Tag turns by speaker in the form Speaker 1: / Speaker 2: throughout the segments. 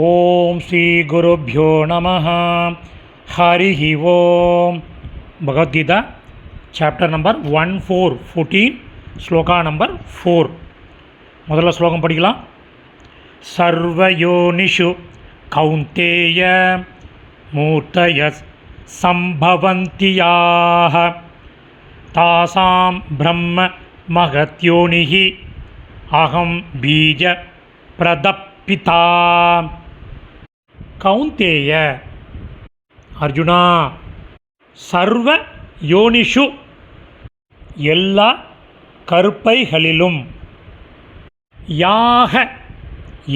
Speaker 1: ஓம் ஸ்ரீ குருப்பியோ நம ஹரிஹி Om Bhagavad Gita chapter number one four fourteen shloka number four முதல்ல ஸ்லோகம் படிக்கலாம் சர்வயோனிஷு கௌந்தேய மூர்த்தய சம்பவந்தி யாः தாசாம் பிரம்ம மகத்யோனிஹி அகம் பீஜ பிரதப்பிதா கவுந்தேய அர்ஜுனா சர்வ யோனிஷு எல்லா கருப்பைகளிலும் யாக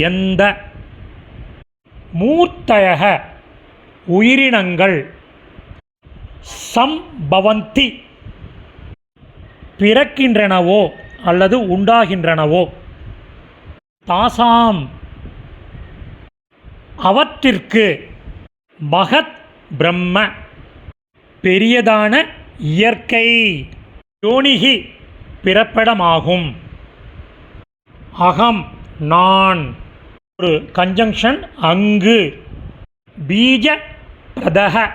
Speaker 1: எந்த மூர்த்தயக உயிரினங்கள் சம்பவந்தி பிறக்கின்றனவோ அல்லது உண்டாகின்றனவோ? தாசாம் அவற்றிற்கு மகத் பிரம்ம பெரியதான இயற்கை யோனிகி பிறப்பிடமாகும். அகம் நான். ஒரு கன்ஜங்ஷன் அங்கு. பீஜ பிரதக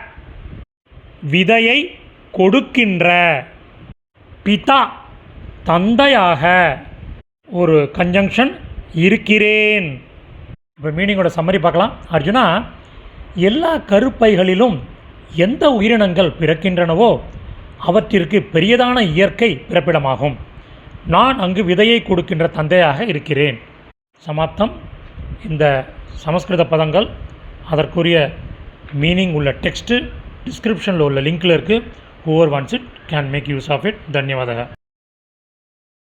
Speaker 1: விதையை கொடுக்கின்ற. பிதா தந்தையாக ஒரு கன்ஜங்ஷன் இருக்கிறேன். இப்போ மீனிங்கோட சம்மரி பார்க்கலாம். அர்ஜுனா எல்லா கருப்பைகளிலும் எந்த உயிரினங்கள் பிறக்கின்றனவோ அவற்றிற்கு பெரியதான இயற்கை பிறப்பிடமாகும். நான் அங்கு விதையை கொடுக்கின்ற தந்தையாக இருக்கிறேன். சமாப்தம். இந்த சமஸ்கிருத பதங்கள் அதற்குரிய மீனிங் உள்ள டெக்ஸ்ட்டு டிஸ்கிரிப்ஷனில் உள்ள லிங்கில் இருக்குது whoever wants it can make use of it தன்யவாதக.